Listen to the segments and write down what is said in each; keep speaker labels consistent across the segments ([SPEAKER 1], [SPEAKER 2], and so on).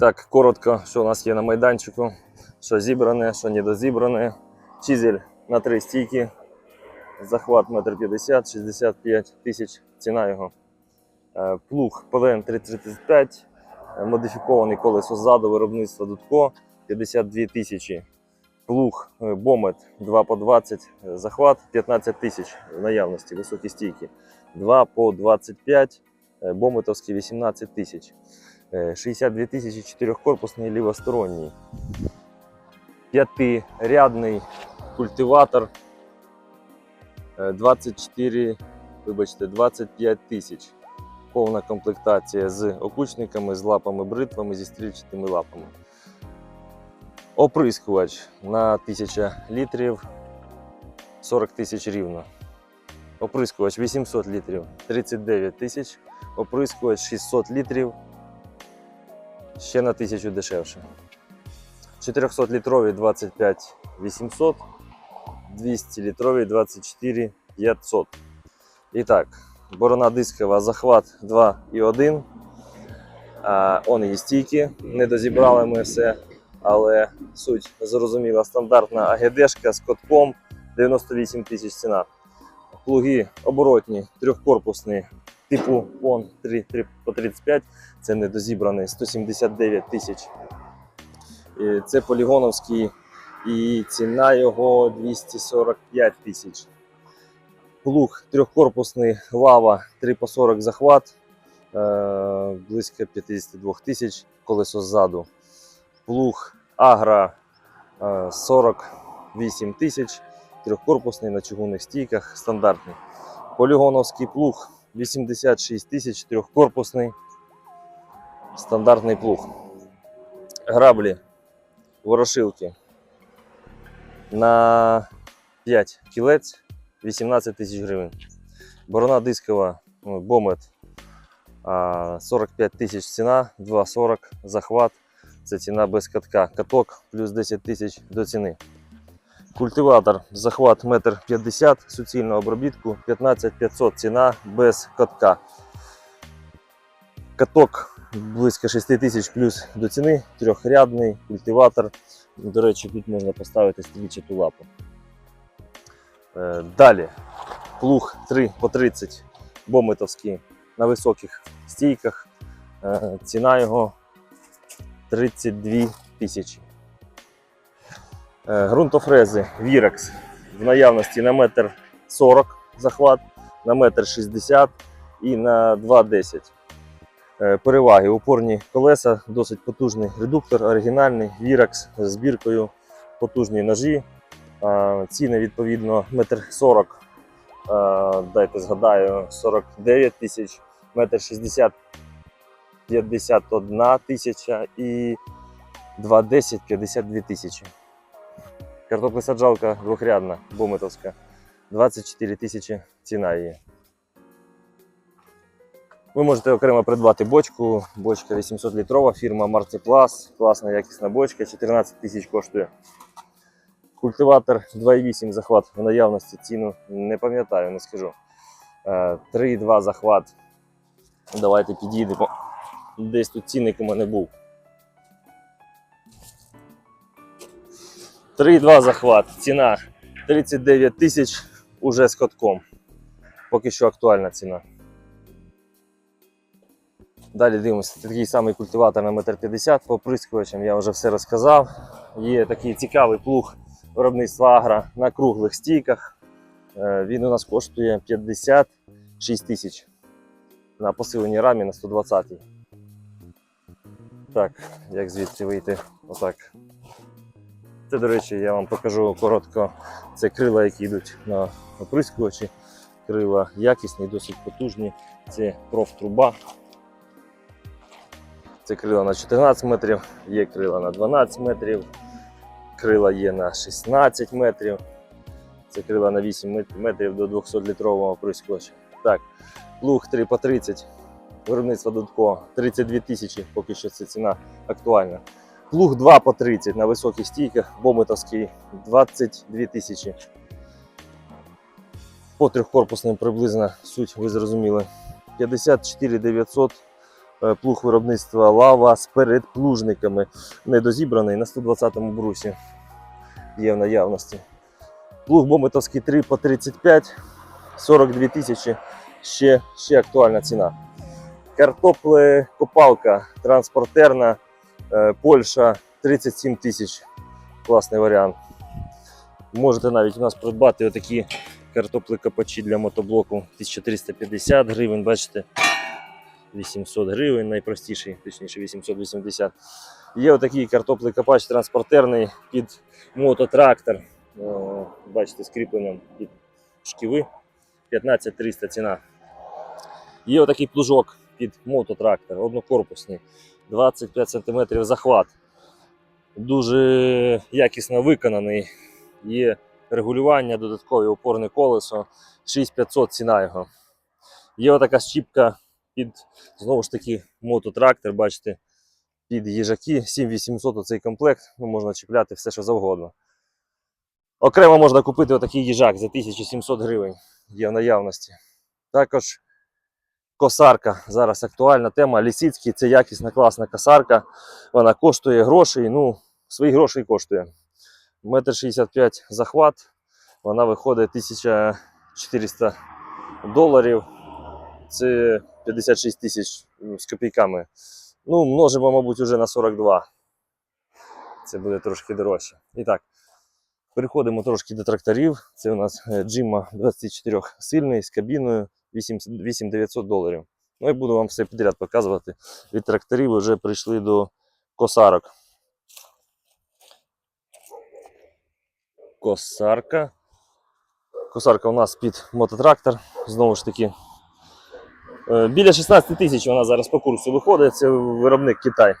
[SPEAKER 1] Так, коротко, що у нас є на майданчику, що зібране, що недозібране. Чизель на три стійки. Захват 1,50 м, 65 тисяч ціна його. Е, Плуг ПВН 335, е, модифікований колесо ззаду, виробництво Дудко 52 тисячі. Плуг е, Бомет 2 по 20, е, захват 15 тисяч в наявності, високі стійки. 2 по 25, е, Бометовський 18 тисяч. Е, 62 тисячі чотирьохкорпусний лівосторонній. П'ятирядний культиватор е, 24, вибачте, 25 тисяч. Повна комплектація з окучниками, з лапами бритвами, зі стрільчатими лапами. Оприскувач на 1000 літрів 40 тисяч рівно. Оприскувач 800 літрів 39 тисяч. Оприскувач 600 літрів ще на 1000 дешевше. 400 літрові 25 800, 200 літрові 24 500. І так, борона дискова, захват 2 і 1. А, он і стійки, не дозібрали ми все, але суть зрозуміла. Стандартна АГДшка з котком 98 тисяч ціна. Плуги оборотні, трьохкорпусні, типу 3, 3 по 35, це недозібраний 179 тисяч. Це полігоновський і ціна його 245 тисяч. Плуг трьохкорпусний лава 3 по 40 захват, е, близько 52 тисяч колесо ззаду. Плуг Агра е, 48 тисяч, трьохкорпусний на чугунних стійках, стандартний. Полігоновський плуг 86 тисяч, трьохкорпусний, стандартний плуг. Граблі, ворошилки на 5 кілець 18 тисяч гривень. Борона дискова ну, Бомет 45 тисяч ціна, 2,40 захват. Це ціна без катка. Каток плюс 10 тисяч до ціни. Культиватор захват 1,50 м суцільного обробітку 15 500 ціна без катка. Каток близько 6 тисяч плюс до ціни, трьохрядний культиватор. До речі, тут можна поставити стрільчату лапу. Е, Далі плуг 3 по 30 бометовський на високих стійках. Е, Ціна його 32 тисячі. Е, Ґрунтофрези Virax в наявності на метр 40 захват, на метр 60 і на 2,10. Е, Переваги опорні колеса, досить потужний редуктор, оригінальний Virax з збіркою, потужні ножі. Ціни відповідно метр 40, е, дайте згадаю, 49 тисяч, метр 60 51 тисяча і 2,10 52 тисячі. Картоплесаджалка двохрядна, бометовська, 24 тисячі ціна її. Ви можете окремо придбати бочку. Бочка 800 літрова, фірма Martiplus. Класна якісна бочка, 14 тисяч коштує. Культиватор 2,8 захват в наявності ціну не пам'ятаю, не скажу. Е, 3,2 захват. Давайте підійдемо. Десь тут цінник у мене був. 3,2 захват. Ціна 39 тисяч уже з котком. Поки що актуальна ціна. Далі дивимося, такий самий культиватор на 1,50 м по оприскувачам, я вже все розказав. Є такий цікавий плуг виробництва Агра на круглих стійках. Е, Він у нас коштує 56 тисяч на посиленій рамі на 120 й Так, як звідси вийти? Отак. Це, до речі, я вам покажу коротко. Це крила, які йдуть на оприскувачі. Крила якісні, досить потужні. Це профтруба. Це крила на 14 метрів, є крила на 12 метрів, крила є на 16 метрів. Це крила на 8 метрів до 200-літрового оприскувача. Так, плуг 3 по 30, виробництво Дудко 32 тисячі, поки що це ціна актуальна. Плуг 2 по 30 на високих стійках, бометовський 22 тисячі. По трьохкорпусним приблизно суть ви зрозуміли. 54 900 Е, Плуг виробництва лава з передплужниками. Недозібраний на 120-му брусі. Є в наявності. Плуг Бометовський 3 по 35, 42 тисячі. Ще, ще актуальна ціна. Картопле-копалка транспортерна, е, Польща 37 тисяч. Класний варіант. Можете навіть у нас придбати отакі картопли-копачі для мотоблоку 1350 гривень, бачите, 800 гривень, найпростіший, точніше 880. Є отакий картопле-копач транспортерний під мототрактор. Бачите, з під шківи 15300 ціна. Є отакий плужок під мототрактор, однокорпусний, 25 см захват. Дуже якісно виконаний. Є регулювання, додаткове опорне колесо, 6500 ціна його. Є отака щіпка під знову ж таки мототрактор, бачите, під їжаки 7800 оцей комплект, ну, можна чіпляти все, що завгодно. Окремо можна купити отакий їжак за 1700 гривень. Є в наявності. Також косарка. Зараз актуальна тема. Лісицький це якісна класна косарка. Вона коштує грошей. Ну, свої гроші коштує. Метр 65 захват. Вона виходить 1400 доларів. Це 56 тисяч з копійками. Ну, множимо, мабуть, вже на 42. Це буде трошки дорожче. І так, переходимо трошки до тракторів. Це у нас е, Джима 24 сильний з кабіною 8900 доларів. Ну і буду вам все підряд показувати. Від тракторів вже прийшли до косарок. Косарка. Косарка у нас під мототрактор. Знову ж таки. Е, Біля 16 тисяч вона зараз по курсу виходить. Це виробник Китай.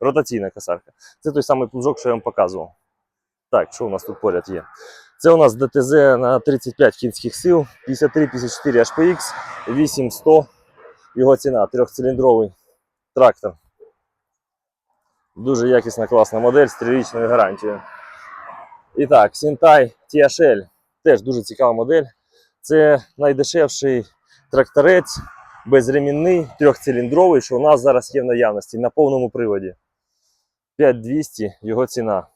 [SPEAKER 1] Ротаційна косарка. Це той самий плужок, що я вам показував. Так, що у нас тут поряд є? Це у нас ДТЗ на 35 кінських сил, 53-54 HPX, 8100. Його ціна, трьохциліндровий трактор. Дуже якісна, класна модель з трирічною гарантією. І так, Сінтай THL. Теж дуже цікава модель. Це найдешевший тракторець, безремінний, трьохциліндровий, що у нас зараз є в наявності на повному приводі. 5200 його ціна.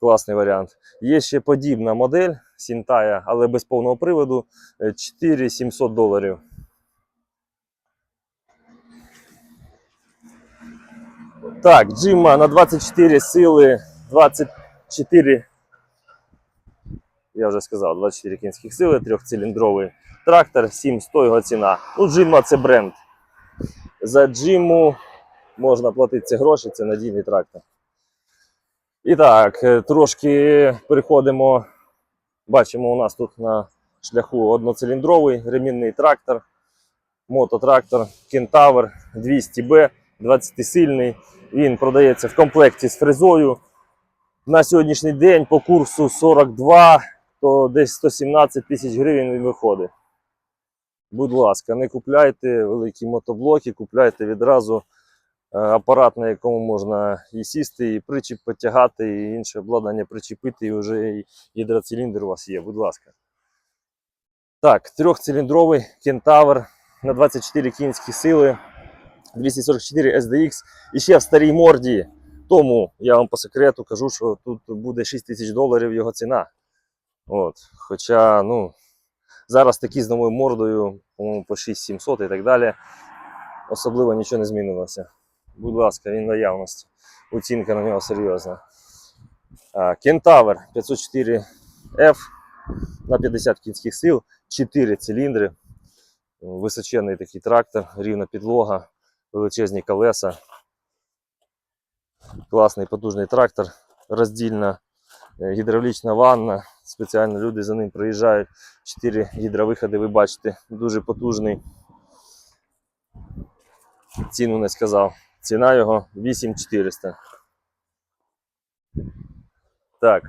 [SPEAKER 1] Класний варіант. Є ще подібна модель Сінтая, але без повного приводу е, 4700 доларів. Так, Джима на 24 сили, 24, я вже сказав, 24 кінських сили, трьохциліндровий трактор, 700 його ціна. Ну, Джима це бренд. За Джиму можна платити ці гроші, це надійний трактор. І так, е, трошки переходимо. Бачимо, у нас тут на шляху одноциліндровий ремінний трактор, мототрактор Кентавр 200B, 20-сильний. Він продається в комплекті з фрезою. На сьогоднішній день по курсу 42, то десь 117 тисяч гривень він виходить. Будь ласка, не купляйте великі мотоблоки, купляйте відразу е, апарат, на якому можна і сісти, і причіп потягати, і інше обладнання причепити, і вже гідроциліндр у вас є, будь ласка. Так, трьохциліндровий кентавр на 24 кінські сили, 244 SDX. І ще в старій морді. Тому я вам по секрету кажу, що тут буде 6 тисяч доларів його ціна. От. Хоча, ну, зараз такі з новою мордою, по-моєму, по 6700 і так далі. Особливо нічого не змінилося. Будь ласка, він наявності. Оцінка на нього серйозна. Кентавр 504F на 50 кінських сил, 4 циліндри, височенний такий трактор, рівна підлога, величезні колеса. Класний потужний трактор, роздільна е, гідравлічна ванна. Спеціально люди за ним приїжджають. 4 гідровиходи, ви бачите, дуже потужний. Ціну не сказав. Ціна його 8400. Так,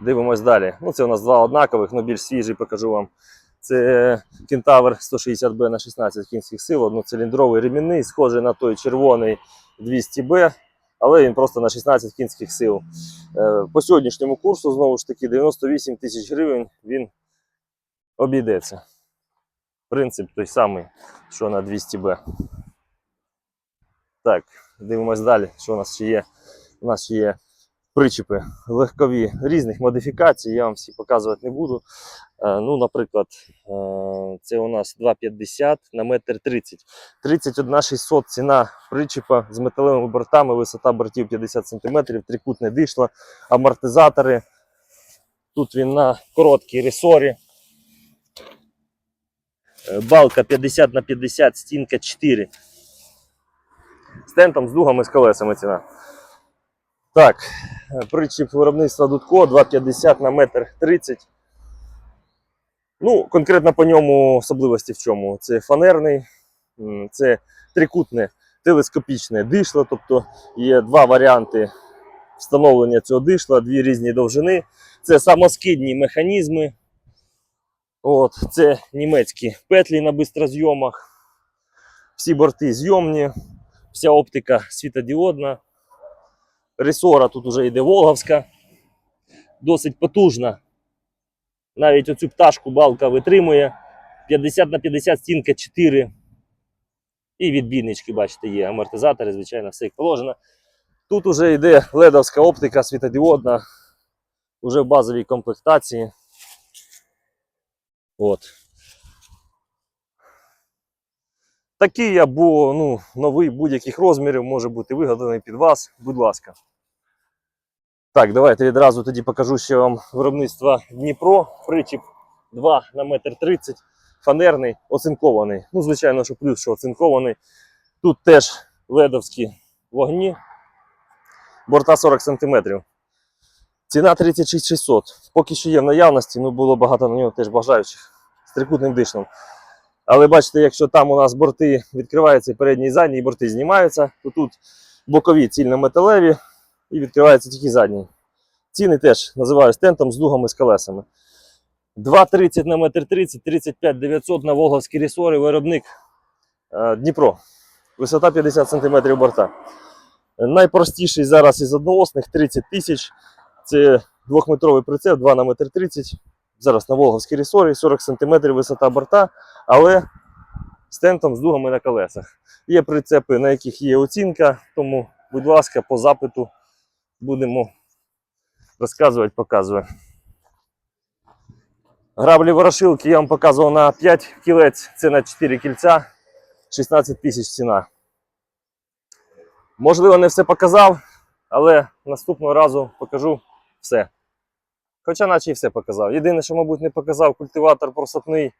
[SPEAKER 1] дивимось далі. Ну, це у нас два однакових, але більш свіжий покажу вам. Це Кентавр 160B на 16 кінських сил, одноциліндровий ремінний, схожий на той червоний 200B, але він просто на 16 кінських сил. Е, По сьогоднішньому курсу, знову ж таки, 98 тисяч гривень він обійдеться. Принцип той самий, що на 200Б. Так, дивимось далі, що у нас ще є. У нас ще є причіпи легкові різних модифікацій, я вам всі показувати не буду. Е, Ну, наприклад, е, це у нас 2,50 на метр 30. 31 600 ціна причіпа з металевими бортами, висота бортів 50 см, трикутне дишло, амортизатори. Тут він на короткій ресорі. Е, Балка 50 на 50, стінка 4. З тентом, з дугами, з колесами ціна. Так, е, причіп виробництва Дудко 2,50 на метр 30. Ну, конкретно по ньому особливості в чому? Це фанерний, це трикутне телескопічне дишло, тобто є два варіанти встановлення цього дишла, дві різні довжини. Це самоскидні механізми. От, це німецькі петлі на бистрозйомах. Всі борти зйомні, вся оптика світодіодна. Ресора тут уже йде Волговська. Досить потужна. Навіть оцю пташку балка витримує. 50 на 50 стінка 4. І відбійнички, бачите, є. Амортизатори, звичайно, все як положено. Тут уже йде ледовська оптика світодіодна, уже в базовій комплектації. От. Такий або ну, новий будь-яких розмірів може бути вигаданий під вас, будь ласка. Так, давайте відразу тоді покажу ще вам виробництво Дніпро. Причіп 2 на метр 30, фанерний, оцинкований. Ну, звичайно, що плюс, що оцинкований. Тут теж ледовські вогні. Борта 40 см. Ціна 36 600. Поки що є в наявності, ну було багато на нього теж бажаючих з трикутним дишном. Але бачите, якщо там у нас борти відкриваються передні і задні, і борти знімаються, то тут бокові цільнометалеві і відкривається тільки задній. Ціни теж називаю стентом з дугами з колесами. 2,30 на метр 30, 35 900 на Волговські ресори, виробник е, Дніпро. Висота 50 см борта. Найпростіший зараз із одноосних 30 тисяч. Це двохметровий прицеп 2 на метр 30. Зараз на Волговській ресорі 40 см висота борта, але з тентом з дугами на колесах. Є прицепи, на яких є оцінка, тому, будь ласка, по запиту будемо розказувати, показувати. Граблі ворошилки я вам показував на 5 кілець, це на 4 кільця, 16 тисяч ціна. Можливо, не все показав, але наступного разу покажу все. Хоча наче і все показав. Єдине, що, мабуть, не показав культиватор просопний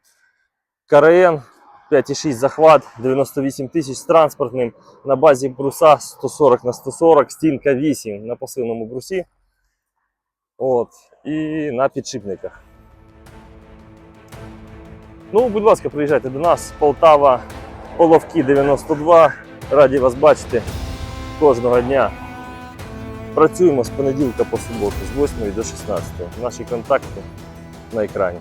[SPEAKER 1] КРН 5,6 захват, 98 тисяч з транспортним на базі бруса 140 на 140, стінка 8 на пасивному брусі. От, і на підшипниках. Ну, будь ласка, приїжджайте до нас, Полтава, Половки 92. Раді вас бачити кожного дня. Працюємо з понеділка по суботу, з 8 до 16. Наші контакти на екрані.